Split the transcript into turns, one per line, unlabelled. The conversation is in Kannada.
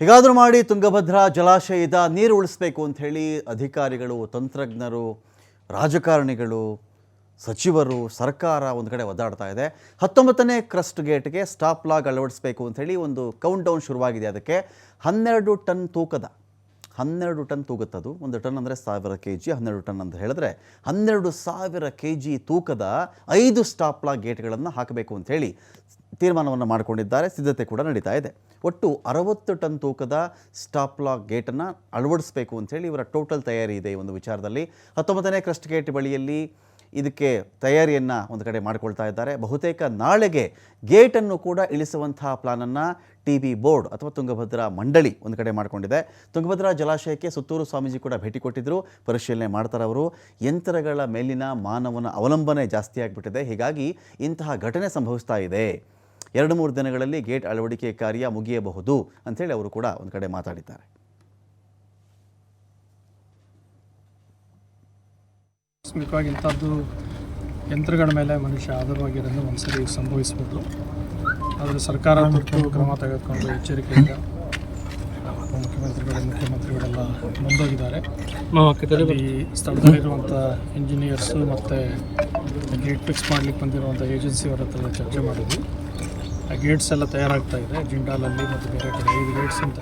ಹೇಗಾದರೂ ಮಾಡಿ ತುಂಗಭದ್ರಾ ಜಲಾಶಯದ ನೀರು ಉಳಿಸ್ಬೇಕು ಅಂತ ಹೇಳಿ ಅಧಿಕಾರಿಗಳು, ತಂತ್ರಜ್ಞರು, ರಾಜಕಾರಣಿಗಳು, ಸಚಿವರು, ಸರ್ಕಾರ ಒಂದು ಕಡೆ ಒದ್ದಾಡ್ತಾ ಇದೆ. ಹತ್ತೊಂಬತ್ತನೇ ಕ್ರಸ್ಟ್ ಗೇಟ್ಗೆ ಸ್ಟಾಪ್ ಲಾಗ್ ಅಳವಡಿಸಬೇಕು ಹೇಳಿ ಒಂದು ಕೌಂಟ್ ಡೌನ್ ಶುರುವಾಗಿದೆ ಅದಕ್ಕೆ. ಹನ್ನೆರಡು ಟನ್ ತೂಕದ, ಹನ್ನೆರಡು ಟನ್ ತೂಗುತ್ತದು ಒಂದು ಟನ್ ಅಂದರೆ ಸಾವಿರ ಕೆ ಜಿ ಹನ್ನೆರಡು ಟನ್ ಅಂತ ಹೇಳಿದ್ರೆ ಹನ್ನೆರಡು ಸಾವಿರ ಕೆ ಜಿ ತೂಕದ ಐದು ಸ್ಟಾಪ್ ಗೇಟ್ಗಳನ್ನು ಹಾಕಬೇಕು ಅಂತ ಹೇಳಿ ತೀರ್ಮಾನವನ್ನು ಮಾಡಿಕೊಂಡಿದ್ದಾರೆ. ಸಿದ್ಧತೆ ಕೂಡ ನಡೀತಾ ಇದೆ. ಒಟ್ಟು ಅರವತ್ತು ಟನ್ ತೂಕದ ಸ್ಟಾಪ್ ಲಾಕ್ ಗೇಟನ್ನು ಅಳವಡಿಸಬೇಕು ಅಂಥೇಳಿ ಇವರ ಟೋಟಲ್ ತಯಾರಿ ಇದೆ ಈ ಒಂದು ವಿಚಾರದಲ್ಲಿ. ಹತ್ತೊಂಬತ್ತನೇ ಕ್ರಸ್ಟ್ ಗೇಟ್ ಬಳಿಯಲ್ಲಿ ಇದಕ್ಕೆ ತಯಾರಿಯನ್ನು ಒಂದು ಕಡೆ ಮಾಡಿಕೊಳ್ತಾ ಇದ್ದಾರೆ. ಬಹುತೇಕ ನಾಳೆಗೆ ಗೇಟನ್ನು ಕೂಡ ಇಳಿಸುವಂತಹ ಪ್ಲಾನನ್ನು ಟಿ ಬಿ ಬೋರ್ಡ್ ಅಥವಾ ತುಂಗಭದ್ರಾ ಮಂಡಳಿ ಒಂದು ಕಡೆ ಮಾಡಿಕೊಂಡಿದೆ. ತುಂಗಭದ್ರಾ ಜಲಾಶಯಕ್ಕೆ ಸುತ್ತೂರು ಸ್ವಾಮೀಜಿ ಕೂಡ ಭೇಟಿ ಕೊಟ್ಟಿದ್ದರು ಪರಿಶೀಲನೆ ಮಾಡ್ತಾರೆ ಅವರು. ಯಂತ್ರಗಳ ಮೇಲಿನ ಮಾನವನ ಅವಲಂಬನೆ ಜಾಸ್ತಿ ಆಗಿಬಿಟ್ಟಿದೆ. ಹೀಗಾಗಿ ಇಂತಹ ಘಟನೆ ಸಂಭವಿಸ್ತಾ ಇದೆ. ಎರಡು ಮೂರು ದಿನಗಳಲ್ಲಿ ಗೇಟ್ ಅಳವಡಿಕೆ ಕಾರ್ಯ ಮುಗಿಯಬಹುದು ಅಂಥೇಳಿ ಅವರು ಕೂಡ ಒಂದು ಕಡೆ ಮಾತಾಡಿದ್ದಾರೆ.
ಆಕಸ್ಮಿಕವಾಗಿ ಇಂಥದ್ದು ಯಂತ್ರಗಳ ಮೇಲೆ ಮನುಷ್ಯ ಆಧಾರವಾಗಿರೋದು ಒಂದ್ಸರಿ ಸಂಭವಿಸ್ಬೋದು. ಆದರೆ ಸರ್ಕಾರ ತುರ್ತು ಕ್ರಮ ತೆಗೆದುಕೊಂಡು ಎಚ್ಚರಿಕೆಯಿಂದ ಮುಖ್ಯಮಂತ್ರಿಗಳು ಮುಖ್ಯಮಂತ್ರಿಗಳೆಲ್ಲ ಮುಂದೋಗಿದ್ದಾರೆ. ಈ ಸ್ಥಳದಲ್ಲಿರುವಂಥ ಇಂಜಿನಿಯರ್ಸು ಮತ್ತು ಗೇಟ್ ಫಿಕ್ಸ್ ಮಾಡಲಿಕ್ಕೆ ಬಂದಿರುವಂಥ ಏಜೆನ್ಸಿಯವರ ಹತ್ರ ಚರ್ಚೆ ಮಾಡಿದ್ವಿ. ಗೇಟ್ಸ್ ಎಲ್ಲ ತಯಾರಾಗ್ತಾ ಇದೆ ಜಿಂಡಾಲಲ್ಲಿ ಮತ್ತು ಬೇರೆ ಕಡೆ. ಐದು ಗೇಟ್ಸ್ ಅಂತ